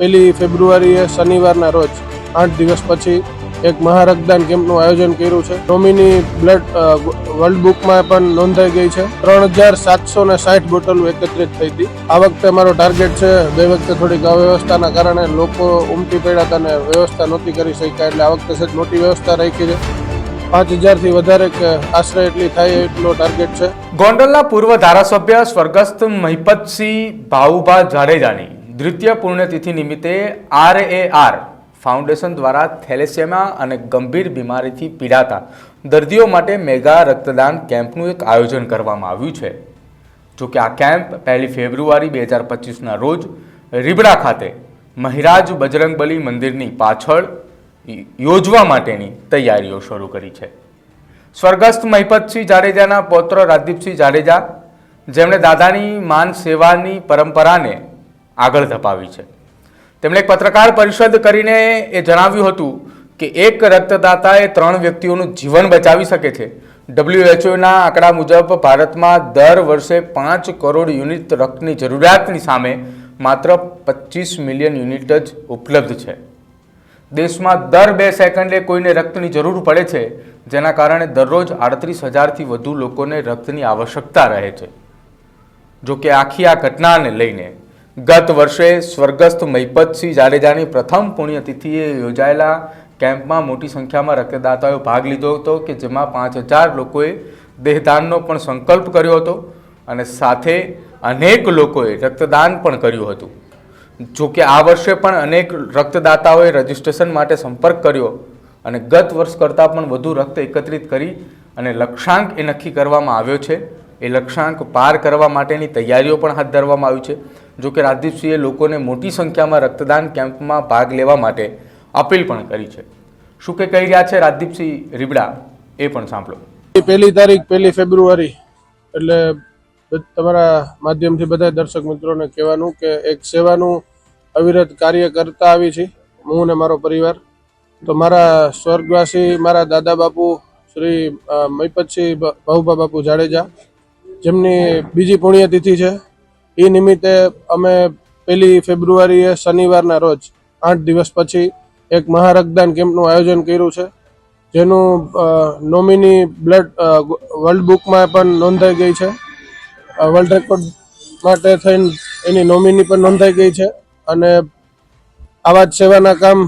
પહેલી ફેબ્રુઆરીએ શનિવારના રોજ આઠ દિવસ પછી એક મહારક્તદાન કેમ્પનું આયોજન કર્યું છે. નોમિની બ્લડ વર્લ્ડ બુકમાં પણ નોંધાઈ ગઈ છે. ત્રણ હજાર સાતસો ને સાઠ બોટલો એકત્રિત થઈ હતી. આ વખતે મારો ટાર્ગેટ છે, બે વખતે થોડીક અવ્યવસ્થાના કારણે લોકો ઉમટી પડ્યા હતા અને વ્યવસ્થા નહોતી કરી શક્યા એટલે આ વખતે સહેજ મોટી વ્યવસ્થા રાખી છે. પાંચ હજારથી વધારે આશરે એટલી થાય એટલો ટાર્ગેટ છે. ગોંડલના પૂર્વ ધારાસભ્ય સ્વર્ગસ્થ મહિપતસિંહ ભાવુભા જાડેજાની દ્વિતીય પુણ્યતિથિ નિમિત્તે આર એ આર ફાઉન્ડેશન દ્વારા થેલેસેમિયા અને ગંભીર બીમારીથી પીડાતા દર્દીઓ માટે મેગા રક્તદાન કેમ્પનું એક આયોજન કરવામાં આવ્યું છે. જો કે આ કેમ્પ પહેલી ફેબ્રુઆરી બે હજાર પચીસના રોજ રીબડા ખાતે મહિરાજ બજરંગબલી મંદિરની પાછળ યોજવા માટેની તૈયારીઓ શરૂ કરી છે. સ્વર્ગસ્થ મહિપતસિંહ જાડેજાના પૌત્ર રાજદીપસિંહ જાડેજા, જેમણે દાદાની માન સેવાની પરંપરાને આગળ ધપાવી છે. તેમણે એક પત્રકાર પરિષદ કરીને એ જણાવ્યું હતું કે એક રક્તદાતાએ ત્રણ વ્યક્તિઓનું જીવન બચાવી શકે છે. ડબ્લ્યુએચઓના આંકડા મુજબ ભારતમાં દર વર્ષે પાંચ કરોડ યુનિટ રક્તની જરૂરિયાતની સામે માત્ર પચીસ મિલિયન યુનિટ જ ઉપલબ્ધ છે. દેશમાં દર બે સેકન્ડે કોઈને રક્તની જરૂર પડે છે, જેના કારણે દરરોજ આડત્રીસ હજારથી વધુ લોકોને રક્તની આવશ્યકતા રહે છે. જોકે આખી આ ઘટનાને લઈને ગત વર્ષે સ્વર્ગસ્થ મહિપતસિંહ જાડેજાની પ્રથમ પુણ્યતિથિએ યોજાયેલા કેમ્પમાં મોટી સંખ્યામાં રક્તદાતાઓએ ભાગ લીધો હતો કે જેમાં પાંચ હજાર લોકોએ દેહદાનનો પણ સંકલ્પ કર્યો હતો અને સાથે અનેક લોકોએ રક્તદાન પણ કર્યું હતું. જો કે આ વર્ષે પણ અનેક રક્તદાતાઓએ રજીસ્ટ્રેશન માટે સંપર્ક કર્યો અને ગત વર્ષ કરતાં પણ વધુ રક્ત એકત્રિત કરી અને લક્ષ્યાંક એ નક્કી કરવામાં આવ્યો છે. એ લક્ષ્યાંક પાર કરવા માટેની તૈયારીઓ પણ હાથ ધરવામાં આવી છે. જો કે રાજદીપસિંહે લોકોને મોટી સંખ્યામાં રક્તદાન કેમ્પમાં ભાગ લેવા માટે અપીલ પણ કરી છે. શું કે કહી રહ્યા છે રાજદીપસિંહ રીબડા? એ પણ સાંભળો. પહેલી તારીખ, પહેલી ફેબ્રુઆરી. એટલે તમારા માધ્યમથી બધા દર્શક મિત્રોને કહેવાનું કે એક સેવાનું અવિરત કાર્ય કરતા આવી છે, હું ને મારો પરિવાર. તો મારા સ્વર્ગવાસી, મારા દાદા બાપુ, શ્રી મૈપતસિંહ ભાઉભા બાપુ જાડેજા જેમની બીજી પુણ્યતિથિ છે, એ નિમિત્તે અમે પહેલી ફેબ્રુઆરીએ શનિવારના રોજ આઠ દિવસ પછી એક મહારક્તદાન કેમ્પનું આયોજન કર્યું છે, જેનું નોમિની બ્લડ વર્લ્ડ બુકમાં પણ નોંધાઈ ગઈ છે. વર્લ્ડ રેકોર્ડ માટે થઈને એની નોમિની પણ નોંધાઈ ગઈ છે અને આવા જ સેવાના કામ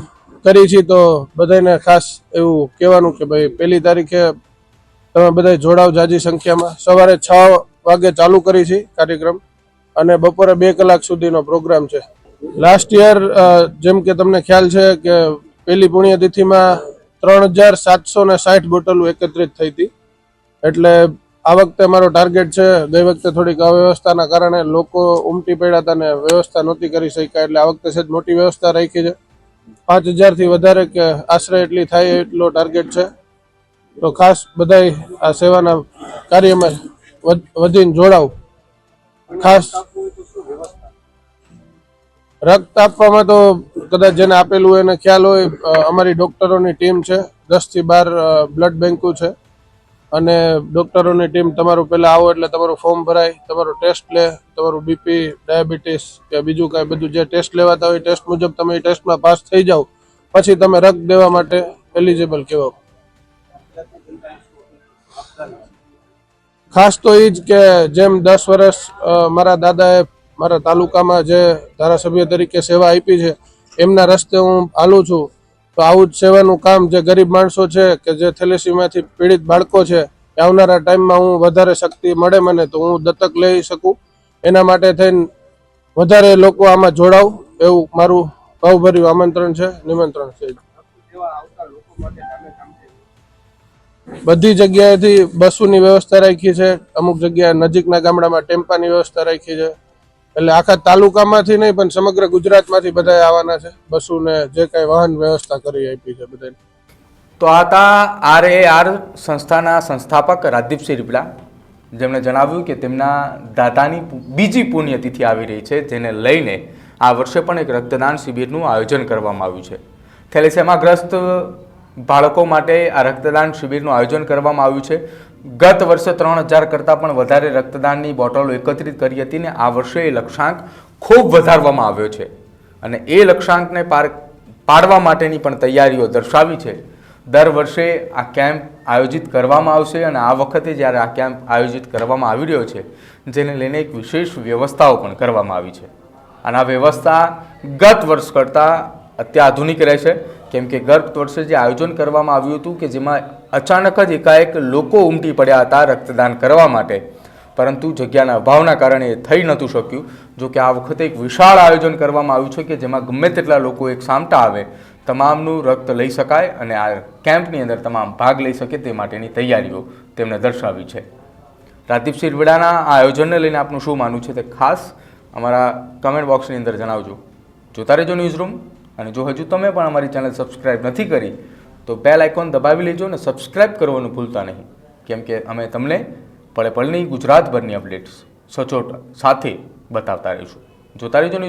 કરી છે તો બધાને ખાસ એવું કહેવાનું કે ભાઈ પહેલી તારીખે તમે બધા જોડાવ જાજી સંખ્યામાં. સવારે છ વાગે ચાલુ કરી છે કાર્યક્રમ અને બપોરે બે કલાક સુધીનો પ્રોગ્રામ છે. લાસ્ટ યર જેમ કે તમને ખ્યાલ છે કે પહેલી પુણ્યતિથિમાં ત્રણ હજાર સાતસો ને સાઠ બોટલો એકત્રિત થઈ હતી. એટલે આ વખતે મારો ટાર્ગેટ છે, ગઈ વખતે થોડીક અવ્યવસ્થાના કારણે લોકો ઉમટી પડ્યા હતા અને વ્યવસ્થા નહોતી કરી શક્યા, એટલે આ વખતે સહેજ મોટી વ્યવસ્થા રાખી છે. પાંચ હજારથી વધારે કે આશરે એટલી થાય એટલો ટાર્ગેટ છે. તો ખાસ બધાય આ સેવાના કાર્યમાં વધ- વધીને જોડાવ. ખાસ રક્ત આપવામાં તો કદાચ જેને આપેલું એને ખ્યાલ હોય અમારી ડોક્ટરોની ટીમ છે દસથી બાર બ્લડ બેંકો છે. અને ડોક્ટરોની ટીમ તમારું પહેલાં આવો એટલે તમારું ફોર્મ ભરાય, તમારો ટેસ્ટ લે, તમારું બીપી ડાયાબિટીસ કે બીજું કાંઈ બધું જે ટેસ્ટ લેવાતા હોય ટેસ્ટ મુજબ તમે એ ટેસ્ટમાં પાસ થઈ જાઓ. પછી તમે રક્ત દેવા માટે એલિજિબલ કહેવાઓ. ખાસ તો એ જ કે જેમ દસ વર્ષ મારા દાદાએ મારા તાલુકામાં જે ધારાસભ્ય તરીકે સેવા આપી છે, એમના રસ્તે હું હાલું છું. તો આવું જ સેવાનું કામ જે ગરીબ માણસો છે કે જે થેલેસીમાંથી પીડિત બાળકો છે આવનારા ટાઈમમાં હું વધારે શક્તિ મળે મને તો હું દત્તક લઈ શકું. એના માટે થઈને વધારે લોકો આમાં જોડાવ એવું મારું ભાવભર્યું આમંત્રણ છે, નિમંત્રણ છે. બધી જગ્યાએથી બસોની વ્યવસ્થા રાખી છે. અમુક જગ્યાએ નજીકના ગામડામાં ટેમ્પાની વ્યવસ્થા રાખી છે. એટલે આખા તાલુકામાંથી નહીં, પણ સમગ્ર ગુજરાતમાંથી બધા આવવાના છે. બસોને જે કાંઈ વાહન વ્યવસ્થા કરી આપી છે બધાને તો આ હતા આર એ આર સંસ્થાના સંસ્થાપક રાજદીપસિંહ રીપડા જેમણે જણાવ્યું કે તેમના દાદાની બીજી પુણ્યતિથિ આવી રહી છે, જેને લઈને આ વર્ષે પણ એક રક્તદાન શિબિરનું આયોજન કરવામાં આવ્યું છે. થેલેસેમાગ્રસ્ત બાળકો માટે આ રક્તદાન શિબિરનું આયોજન કરવામાં આવ્યું છે. ગત વર્ષે ત્રણ હજાર કરતાં પણ વધારે રક્તદાનની બોટલો એકત્રિત કરી હતી ને આ વર્ષે એ લક્ષ્યાંક ખૂબ વધારવામાં આવ્યો છે. અને એ લક્ષ્યાંકને પાર પાડવા માટેની પણ તૈયારીઓ દર્શાવી છે. દર વર્ષે આ કેમ્પ આયોજિત કરવામાં આવશે અને આ વખતે જ્યારે આ કેમ્પ આયોજિત કરવામાં આવી રહ્યો છે, જેને લઈને એક વિશેષ વ્યવસ્થાઓ પણ કરવામાં આવી છે. અને આ વ્યવસ્થા ગત વર્ષ કરતાં અત્યાધુનિક રહેશે કેમ કે ગત વર્ષે જે આયોજન કરવામાં આવ્યું હતું કે જેમાં અચાનક જ એકાએક લોકો ઉમટી પડ્યા હતા રક્તદાન કરવા માટે. પરંતુ જગ્યાના અભાવના કારણે એ થઈ નહોતું શક્યું. જો કે આ વખતે એક વિશાળ આયોજન કરવામાં આવ્યું છે કે જેમાં ગમે તેટલા લોકો એક સામટા આવે, તમામનું રક્ત લઈ શકાય અને આ કેમ્પની અંદર તમામ ભાગ લઈ શકે તે માટેની તૈયારીઓ તેમણે દર્શાવી છે. રાજદીપ શિરવડાના આ આયોજનને લઈને આપનું શું માનવું છે તે ખાસ અમારા કમેન્ટ બોક્સની અંદર જણાવજો. જોતા રહેજો ન્યૂઝ રૂમ અને જો હજુ તમે પણ અમારી ચેનલ સબસ્ક્રાઈબ નથી કરી, તો બેલ આઇકોન દબાવી લેજો અને સબસ્ક્રાઈબ કરવાનું ભૂલતા નહીં. કેમ કે અમે તમને પળે પળની ગુજરાતભરની અપડેટ્સ સચોટ સાથે બતાવતા રહીશું. જોતા રહેજો ન્યૂઝ